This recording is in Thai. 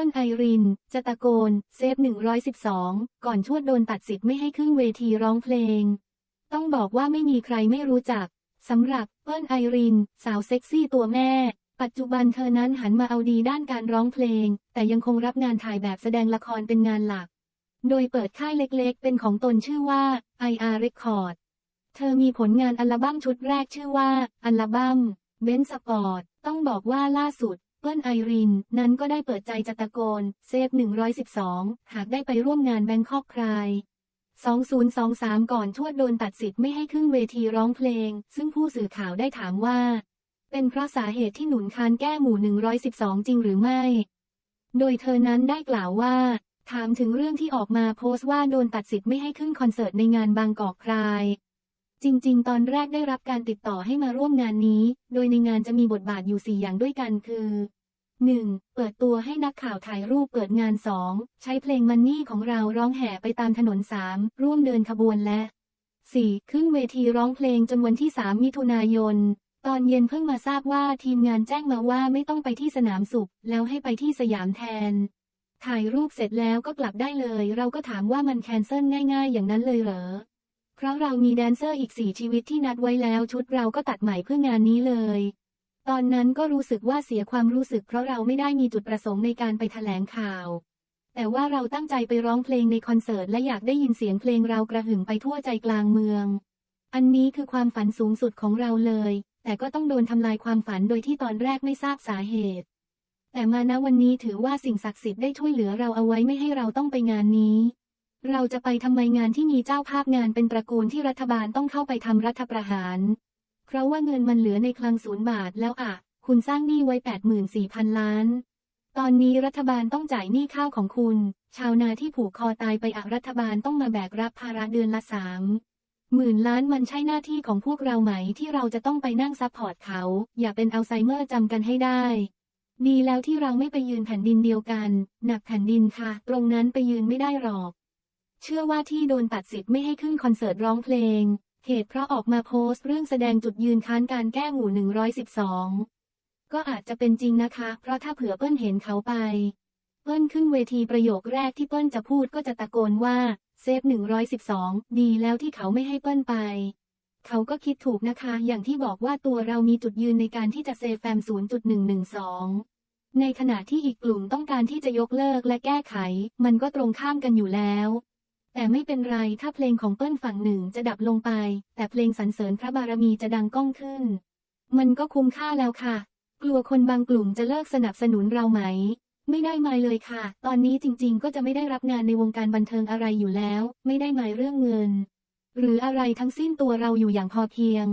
ิ้ลไอริน จะตะโกน เซฟ 112 ก่อนชวดโดนตัดสิทธิ์ไม่ให้ขึ้นเวทีร้องเพลง ต้องบอกว่าไม่มีใครไม่รู้จัก สำหรับเปิ้ลไอริน สาวเซ็กซี่ตัวแม่ ปัจจุบันเธอนั้นหันมาเอาดีด้านการร้องเพลง แต่ยังคงรับงานถ่ายแบบแสดงละครเป็นงานหลัก โดยเปิดค่ายเล็กๆ เป็นของตนชื่อว่า IR Record เธอมีผลงานอัลบั้มชุดแรกชื่อว่า อัลบั้มเบนสปอร์ต ต้องบอกว่าล่าสุด เปิ้ลไอริน นั้นก็ได้เปิดใจจะตะโกน เซฟ 112 หากได้ไปร่วมงานแบงคอกคลาย 2023 ก่อนชวดโดนตัดสิทธิ์ไม่ให้ขึ้นเวทีร้องเพลง ซึ่งผู้สื่อข่าวได้ถามว่า เป็นเพราะสาเหตุที่หนุนคานแก้หมู่ 112 จริงหรือไม่ โดยเธอนั้นได้กล่าวว่า ถามถึงเรื่องที่ออกมาโพสต์ว่าโดนตัดสิทธิ์ไม่ให้ขึ้นคอนเสิร์ตในงานบางกอกคลาย จริง ๆ ตอนแรกได้รับการติดต่อให้มาร่วมงานนี้ โดยในงานจะมีบทบาทอยู่ 4 อย่างด้วยกันคือ 1. เปิดตัวให้นักข่าวถ่ายรูปเปิดงาน 2. ใช้เพลงมันนี่ของเราร้องแห่ไปตามถนน 3. ร่วมเดินขบวนและ 4. ขึ้นเวทีร้องเพลงจนวันที่ 3 มิถุนายน ตอนเย็นเพิ่งมาทราบว่าทีมงานแจ้งมาว่าไม่ต้องไปที่สนามสุข แล้วให้ไปที่สยามแทน ถ่ายรูปเสร็จแล้วก็กลับได้เลย เราก็ถามว่ามันแคนเซิลง่าย ๆ อย่างนั้นเลยเหรอ เพราะเรามีแดนเซอร์อีกสี่ชีวิตที่นัดไว้แล้วชุดเราก็ตัดใหม่เพื่องานนี้เลย ตอนนั้นก็รู้สึกว่าเสียความรู้สึกเพราะเราไม่ได้มีจุดประสงค์ในการไปแถลงข่าว แต่ว่าเราตั้งใจไปร้องเพลงในคอนเสิร์ตและอยากได้ยินเสียงเพลงเรากระหึ่มไปทั่วใจกลางเมือง อันนี้คือความฝันสูงสุดของเราเลย แต่ก็ต้องโดนทำลายความฝันโดยที่ตอนแรกไม่ทราบสาเหตุ แต่มาณวันนี้ถือว่าสิ่งศักดิ์สิทธิ์ได้ช่วยเหลือเราเอาไว้ไม่ให้เราต้องไปงานนี้ เราจะไปทำไมงานที่มีเจ้าภาพงานเป็นตระกูลที่รัฐบาลต้องเข้าไปทำรัฐประหาร เพราะว่าเงินมันเหลือในคลังศูนย์บาทแล้วอะ คุณสร้างหนี้ไว้ 84,000 ล้าน ตอนนี้รัฐบาลต้องจ่ายหนี้ข้าวของคุณ ชาวนาที่ผูกคอตายไปอะรัฐบาลต้องมาแบกรับภาระเดือนละสามหมื่นล้านมันใช่หน้าที่ของพวกเราไหมที่เราจะต้องไปนั่งซัพพอร์ตเขา อย่าเป็นอัลไซเมอร์จำกันให้ได้ดีแล้วที่เราไม่ไปยืนแผ่นดินเดียวกัน หนักแผ่นดินค่ะ ตรงนั้นไปยืนไม่ได้หรอก เชื่อว่าที่โดนตัดสิทธิ์ไม่ให้ขึ้นคอนเสิร์ตร้องเพลง เหตุเพราะออกมาโพสต์เรื่องแสดงจุดยืนค้านการแก้หมู่ 112 ก็อาจจะเป็นจริงนะคะ เพราะถ้าเผื่อเปิ้ลเห็นเขาไป เปิ้ลขึ้นเวทีประโยคแรกที่เปิ้ลจะพูดก็จะตะโกนว่าเซฟ 112 ดีแล้วที่เขาไม่ให้เปิ้ลไป เขาก็คิดถูกนะคะ อย่างที่บอกว่าตัวเรามีจุดยืนในการที่จะเซฟแฟม 0.112 ในขณะที่อีกกลุ่มต้องการที่จะยกเลิกและแก้ไข มันก็ตรงข้ามกันอยู่แล้ว แต่ไม่เป็นไรถ้าเพลงของเปิ้ลฝั่งหนึ่งจะดับลงไป แต่เพลงสรรเสริญพระบารมีจะดังก้องขึ้น มันก็คุ้มค่าแล้วค่ะ กลัวคนบางกลุ่มจะเลิกสนับสนุนเราไหม ไม่ได้หมายเลยค่ะ ตอนนี้จริงๆ ก็จะไม่ได้รับงานในวงการบันเทิงอะไรอยู่แล้ว ไม่ได้หมายเรื่องเงิน หรืออะไรทั้งสิ้นตัวเราอยู่อย่างพอเพียง